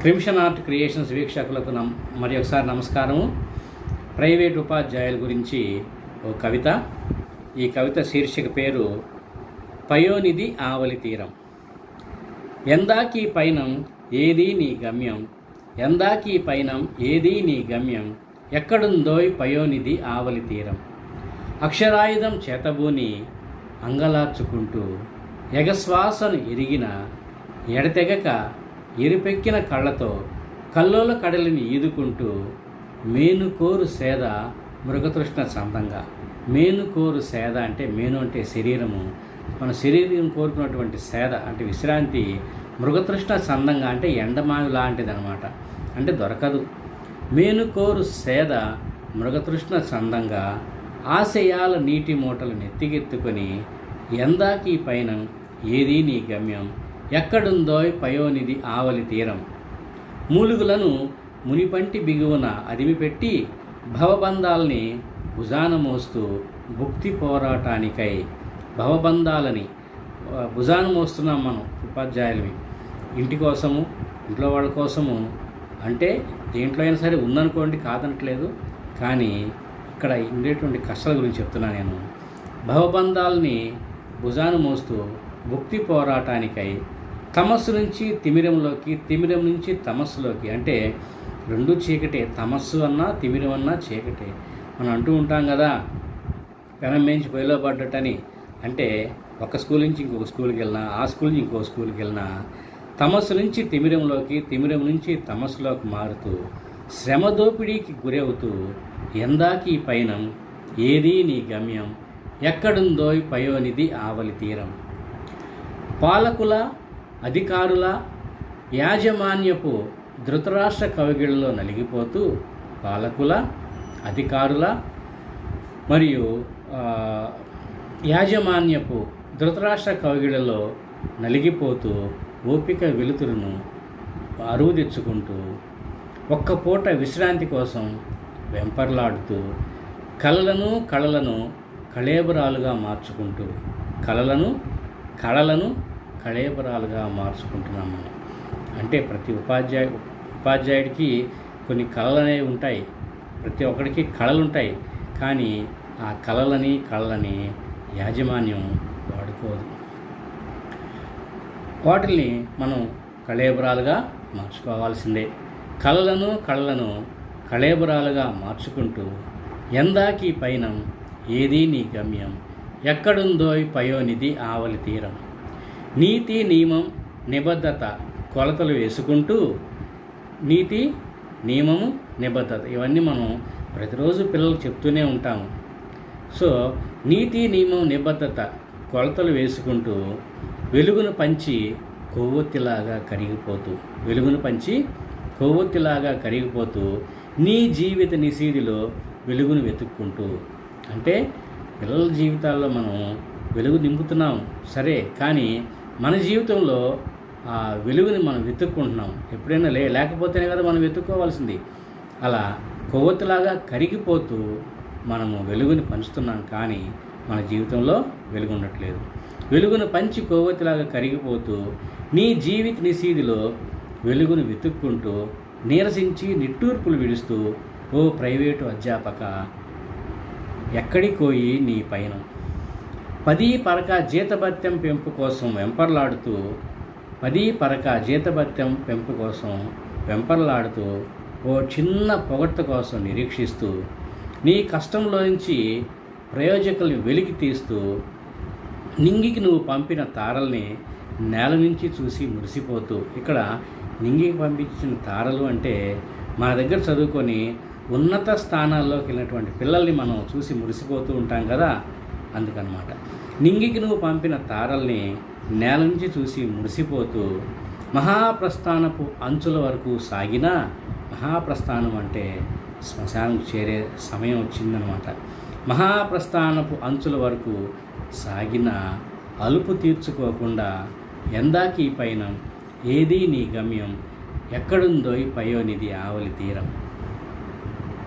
Crimson art creations వీక్షకులకు నమ్ మరి ఒకసారి నమస్కారము. ప్రైవేట్ ఉపాధ్యాయుల గురించి ఓ కవిత. ఈ కవిత శీర్షిక పేరు పయోనిధి ఆవలి తీరం. ఎందాకీ పైనం ఏదీ నీ గమ్యం? ఎందాకీ పైనం ఏదీ నీ గమ్యం? ఎక్కడుందోయ్ పయోనిధి ఆవలి తీరం? అక్షరాయుధం చేతబూని అంగలార్చుకుంటూ ఎగశ్వాసను ఎరిగిన ఎడతెగక ఎరుపెక్కిన కళ్ళతో కల్లోల కడలిని ఈదుకుంటూ మేనుకోరు సేద మృగతృష్ణ చందంగా మేనుకోరు సేద అంటే మేను అంటే శరీరము. మన శరీరం కోరుకున్నటువంటి సేద అంటే విశ్రాంతి మృగతృష్ణ చందంగా అంటే ఎండమావి లాంటిదనమాట. అంటే దొరకదు. మేనుకోరు సేద మృగతృష్ణ చందంగా ఆశయాల నీటి మూటలు నెత్తికెత్తుకొని ఎందాకీ పైన? ఏదీ నీ గమ్యం? ఎక్కడుందో పయోనిధి ఆవలి తీరం. మూలుగులను మునిపంటి బిగువున అదిమిపెట్టి భవబంధాల్ని భుజాన మోస్తూ భుక్తి పోరాటానికై భవబంధాలని భుజాన మోస్తున్నాం మనం ఉపాధ్యాయులవి. ఇంటి కోసము ఇంట్లో వాళ్ళ కోసము అంటే దేంట్లో అయినా సరే ఉందనుకోండి కాదనట్లేదు. కానీ ఇక్కడ ఉండేటువంటి కష్టాల గురించి చెప్తున్నా నేను. భవబంధాలని భుజాన మోస్తూ భుక్తి పోరాటానికై తమస్సు నుంచి తిమిరంలోకి తిమిరం నుంచి తమస్సులోకి అంటే రెండు చీకటే. తమస్సు అన్నా తిమిరం అన్నా చీకటే. మనం అంటూ ఉంటాం కదా పెనం మేంచి పొయ్యిలో పడ్డట్టని. అంటే ఒక స్కూల్ నుంచి ఇంకొక స్కూల్కి వెళ్ళినా ఆ స్కూల్ నుంచి ఇంకో స్కూల్కి వెళ్ళినా తమస్సు నుంచి తిమిరంలోకి తిమిరం నుంచి తమస్సులోకి మారుతూ శ్రమ దోపిడీకి గురవుతూ ఎందాకి పయనం ఏదీ నీ గమ్యం? ఎక్కడుందోయ్ పయోనిది ఆవలి తీరం. పాలకుల అధికారుల యాజమాన్యపు ధృతరాష్ట్ర కవిగిళ్ళలో నలిగిపోతూ పాలకుల అధికారుల మరియు యాజమాన్యపు ధృతరాష్ట్ర కవిగిళ్ళలో నలిగిపోతూ ఓపిక వెలుతురును అరువు తెచ్చుకుంటూ ఒక్క పూట విశ్రాంతి కోసం వెంపర్లాడుతూ కళలను కళలను కళేబరాలుగా మార్చుకుంటూ కళలను కళలను కళేబరాలుగా మార్చుకుంటున్నాం మనం అంటే ప్రతి ఉపాధ్యాయు ఉపాధ్యాయుడికి కొన్ని కళలు అనేవి ఉంటాయి. ప్రతి ఒక్కడికి కళలు ఉంటాయి కానీ ఆ కళలని కళలని యాజమాన్యం వాడుకోదు. వాటిల్ని మనం కళేబరాలుగా మార్చుకోవాల్సిందే. కళలను కళలను కళేబరాలుగా మార్చుకుంటూ ఎందాకి పైనం ఏదీ నీ గమ్యం ఎక్కడుందోయ్ పయోనిధి ఆవలి తీరం. నీతి నియమం నిబద్ధత కొలతలు వేసుకుంటూ నీతి నియమము నిబద్ధత ఇవన్నీ మనం ప్రతిరోజు పిల్లలకు చెప్తూనే ఉంటాము. సో నీతి నియమం నిబద్ధత కొలతలు వేసుకుంటూ వెలుగును పంచి కొవ్వొత్తిలాగా కరిగిపోతూ వెలుగును పంచి కొవ్వొత్తిలాగా కరిగిపోతూ నీ జీవిత నిశీదిలో వెలుగును వెతుక్కుంటూ. అంటే పిల్లల జీవితాల్లో మనం వెలుగు నింపుతున్నాం. సరే కానీ మన జీవితంలో ఆ వెలుగుని మనం వెతుక్కుంటున్నాం. ఎప్పుడైనా లే లేకపోతేనే కదా మనం వెతుక్కోవాల్సింది. అలా కొవ్వొత్తులాగా కరిగిపోతూ మనము వెలుగుని పంచుతున్నాం కానీ మన జీవితంలో వెలుగు ఉండట్లేదు. వెలుగును పంచి కొవ్వొత్తిలాగా కరిగిపోతూ నీ జీవిత నిశీదిలో వెలుగును వెతుక్కుంటూ నీరసించి నిట్టూర్పులు విడుస్తూ ఓ ప్రైవేటు అధ్యాపక ఎక్కడికోయి నీ పయనం? పది పరక జీతభత్యం పెంపు కోసం వెంపర్లాడుతూ పది పరక జీతభత్యం పెంపు కోసం వెంపర్లాడుతూ ఓ చిన్న పొగట్ట కోసం నిరీక్షిస్తూ నీ కష్టంలో నుంచి ప్రయోజకుల్ని వెలికి తీస్తూ నింగికి నువ్వు పంపిన తారల్ని నేల నుంచి చూసి మురిసిపోతూ. ఇక్కడ నింగికి పంపించిన తారలు అంటే మన దగ్గర చదువుకొని ఉన్నత స్థానాల్లోకి వెళ్ళినటువంటి పిల్లల్ని మనం చూసి మురిసిపోతూ ఉంటాం కదా. అందుకనమాట. నింగికి నువ్వు పంపిన తారల్ని నేల నుంచి చూసి మురిసిపోతూ మహాప్రస్థానపు అంచుల వరకు సాగిన మహాప్రస్థానం అంటే శ్మశానం చేరే సమయం వచ్చిందనమాట. మహాప్రస్థానపు అంచుల వరకు సాగిన అలుపు తీర్చుకోకుండా ఎందాకీ పైన ఏదీ నీ గమ్యం? ఎక్కడుందో ఈ పయోనిధి ఆవలి తీరం.